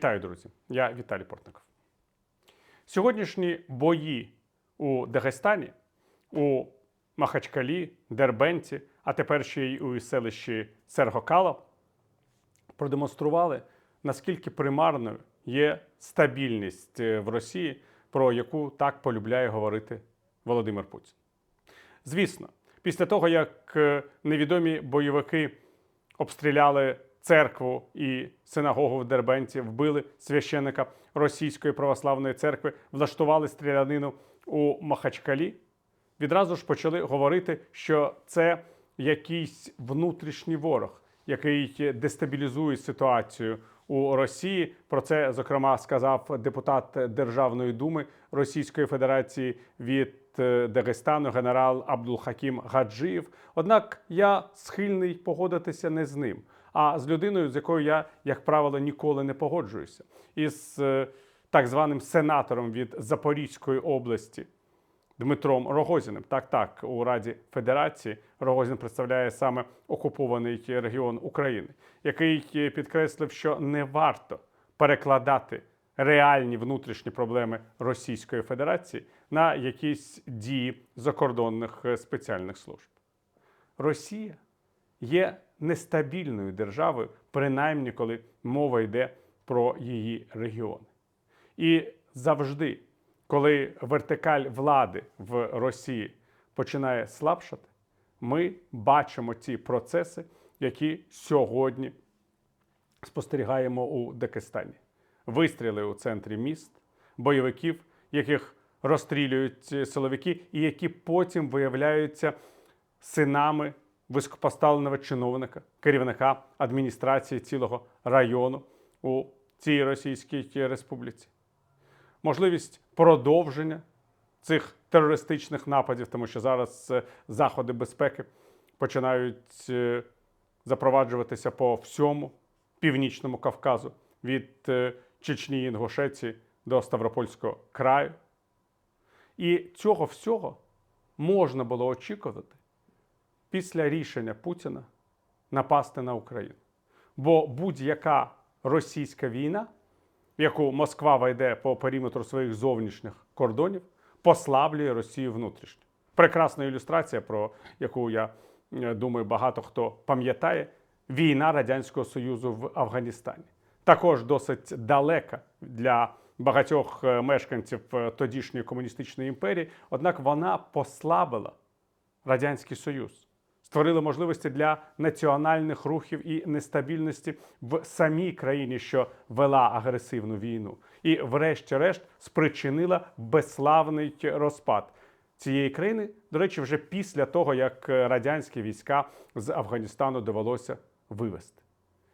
Вітаю, друзі! Я Віталій Портников. Сьогоднішні бої у Дагестані, у Махачкалі, Дербенті, а тепер ще й у селищі Сергокало продемонстрували, наскільки примарною є стабільність е, в Росії, про яку так полюбляє говорити Володимир Путін. Звісно, після того, як е, невідомі бойовики обстріляли церкву і синагогу в Дербенті, вбили священика Російської православної церкви, влаштували стрілянину у Махачкалі, відразу ж почали говорити, що це якийсь внутрішній ворог, який дестабілізує ситуацію у Росії. Про це зокрема сказав депутат Державної думи Російської Федерації від е, Дагестану генерал Абдулхакім Гаджиєв. Однак я схильний погодитися не з ним, а з людиною, з якою я, як правило, ніколи не погоджуюся, із е, так званим сенатором від Запорізької області. Дмитром Рогозіним. Так, так, у Раді Федерації Рогозін представляє саме окупований регіон України, який підкреслив, що не варто перекладати реальні внутрішні проблеми Російської Федерації на якісь дії закордонних е, спеціальних служб. Росія є нестабільною державою, принаймні коли мова йде про її регіони. І завжди коли вертикаль влади в Росії починає слабшати, ми бачимо ці процеси, які сьогодні спостерігаємо у Дагестані. Вистріли у центрі міст, бойовиків, яких розстрілюють силовики, і які потім виявляються синами високопоставленого чиновника, керівника адміністрації цілого району у цій Російській Республіці можливість продовження цих терористичних нападів, тому що зараз е, заходи безпеки починають е, запроваджуватися по всьому північному Кавказу від е, Чечні Інгушеції до Ставропольського краю. І цього всього можна було очікувати після рішення Путіна напасти на Україну. Бо будь-яка російська війна яку Москва вийде по периметру своїх зовнішніх кордонів, послаблює Росію внутрішньо. Прекрасна ілюстрація, про яку я е, думаю, багато хто пам'ятає, війна Радянського Союзу в Афганістані. Також досить далека для багатьох е, мешканців е, тодішньої комуністичної імперії, однак вона послабила Радянський Союз створили можливості для національних рухів і нестабільності в самій країні, що вела агресивну війну, і, врешті-решт, спричинила безславний розпад цієї країни. До речі, вже після того, як радянські війська з Афганістану довелося вивести.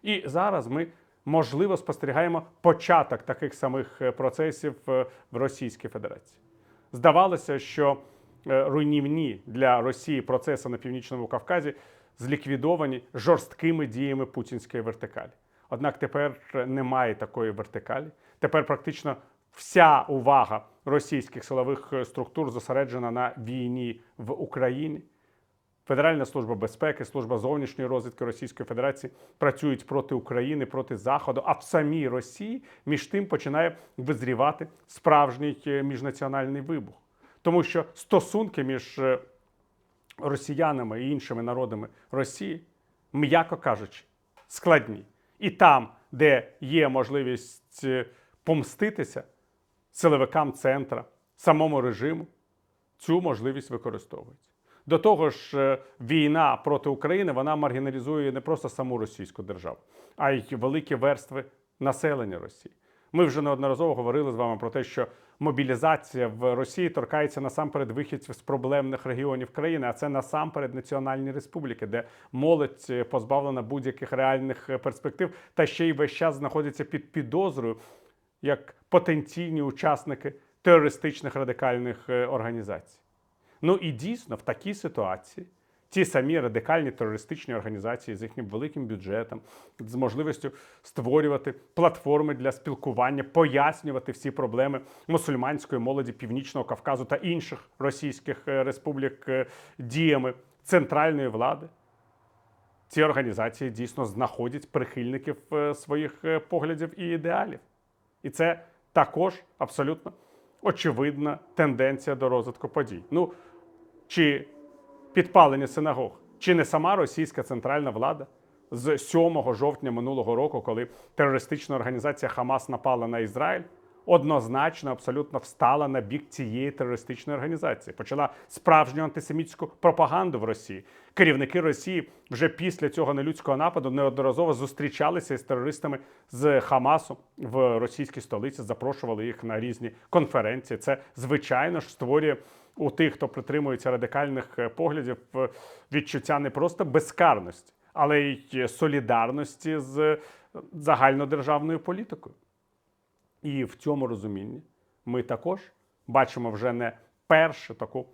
І зараз ми. Можливо, спостерігаємо початок таких самих процесів в Російській Федерації. Здавалося, що Е, руйнівні для Росії процеси на північному Кавказі зліквідовані жорсткими діями путінської вертикалі. Однак тепер немає такої вертикалі. Тепер практично вся увага російських силових структур зосереджена на війні в Україні. Федеральна служба безпеки, служба зовнішньої розвідки Російської Федерації працюють проти України, проти Заходу. А в самій Росії між тим починає визрівати справжній е, міжнаціональний вибух. Тому що стосунки між е, росіянами і іншими народами Росії, м'яко кажучи, складні. І там, де є можливість е, помститися силовикам центра, самому режиму, цю можливість використовують. До того ж, е, війна проти України вона маргіналізує не просто саму російську державу, а й великі верстви населення Росії. Ми вже неодноразово говорили з вами про те, що мобілізація в Росії торкається насамперед вихідців з проблемних регіонів країни, а це насамперед національні республіки, де молодь е, позбавлена будь-яких реальних е, перспектив, та ще й весь час знаходиться під підозрою як потенційні учасники терористичних радикальних е, організацій. Ну і дійсно в такій ситуації ті самі радикальні терористичні організації з їхнім великим бюджетом, з можливістю створювати платформи для спілкування, пояснювати всі проблеми мусульманської молоді Північного Кавказу та інших російських е, республік е, діями центральної влади. Ці організації дійсно знаходять прихильників е, своїх поглядів і ідеалів. І це також абсолютно очевидна тенденція до розвитку подій. Ну, чи підпалення синагог, чи не сама російська центральна влада з 7 жовтня минулого року, коли терористична організація Хамас напала на Ізраїль, однозначно абсолютно встала на бік цієї терористичної організації, почала справжню антисемітську пропаганду в Росії. Керівники Росії вже після цього нелюдського нападу неодноразово зустрічалися із терористами з Хамасу в російській столиці, запрошували їх на різні конференції. Це звичайно ж створює у тих, хто притримується радикальних е, поглядів, е, відчуття не просто безкарності, але й солідарності з е, загальнодержавною політикою. І в цьому розумінні ми також бачимо вже не першу таку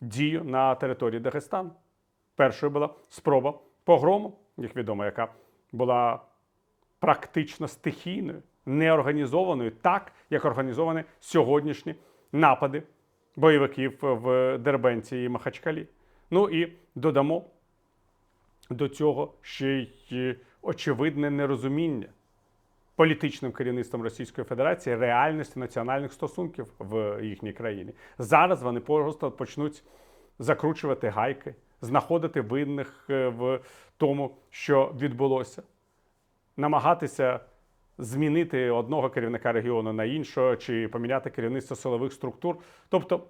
дію на території Дагестану. Першою була спроба погрому, як відомо, яка була практично стихійною, неорганізованою, так як організовані сьогоднішні напади бойовиків в Дербенці і Махачкалі. Ну і додамо до цього ще й очевидне нерозуміння політичним керівництвом Російської Федерації реальності національних стосунків в їхній країні. Зараз вони просто почнуть закручувати гайки, знаходити винних е, в тому, що відбулося, намагатися змінити одного керівника регіону на іншого чи поміняти керівництво силових структур. Тобто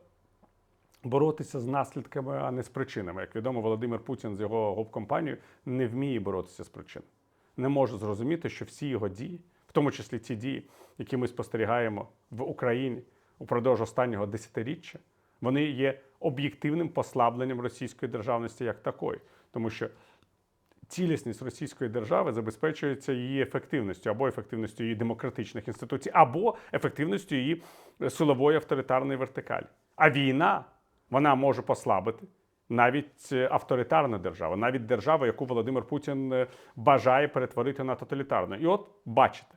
боротися з наслідками, а не з причинами. Як відомо, Володимир Путін з його гоп-компанією не вміє боротися з причинами. Не може зрозуміти, що всі його дії, в тому числі ті дії, які ми спостерігаємо в Україні упродовж останнього десятиріччя, вони є об'єктивним послабленням російської державності як такої, тому що цілісність російської держави забезпечується її ефективністю або ефективністю її демократичних інституцій, або ефективністю її силової авторитарної вертикалі. А війна вона може послабити навіть е, авторитарну державу, навіть державу, яку Володимир Путін е, бажає перетворити на тоталітарну. І от бачите,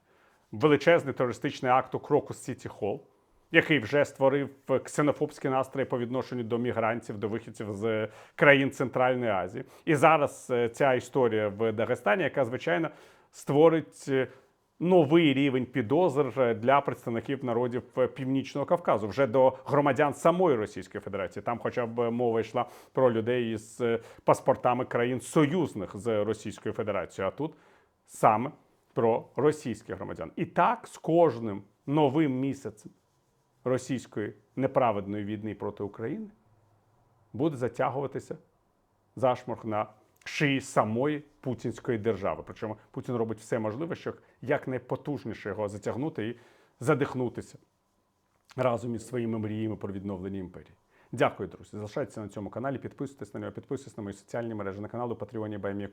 величезний терористичний акт у Крокус Сіті Холл, який вже створив ксенофобські настрої по відношенню до мігрантів, до вихідців з країн Центральної Азії. І зараз е, ця історія в Дагестані, яка звичайно створить е, новий рівень підозр для представників народів е, Північного Кавказу, вже до громадян самої Російської Федерації. Там, хоча б мова йшла про людей із е, паспортами країн союзних з Російською Федерацією. А тут саме про російських громадян. І так з кожним новим місяцем російської неправедної війни проти України буде затягуватися зашморг на шиї самої путінської держави. Причому Путін робить все можливе, щоб якнайпотужніше його затягнути і задихнутися разом із своїми мріями про відновлення імперії. Дякую, друзі. Залишайтеся на цьому каналі, підписуйтесь на нього, підписуйтесь на мої соціальні мережі на каналу Patreon Баймія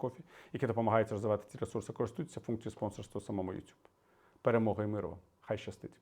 які допомагають розвивати ці ресурси. Користуйтеся функцією спонсорства самому YouTube. Перемоги і миру. Хай щастить!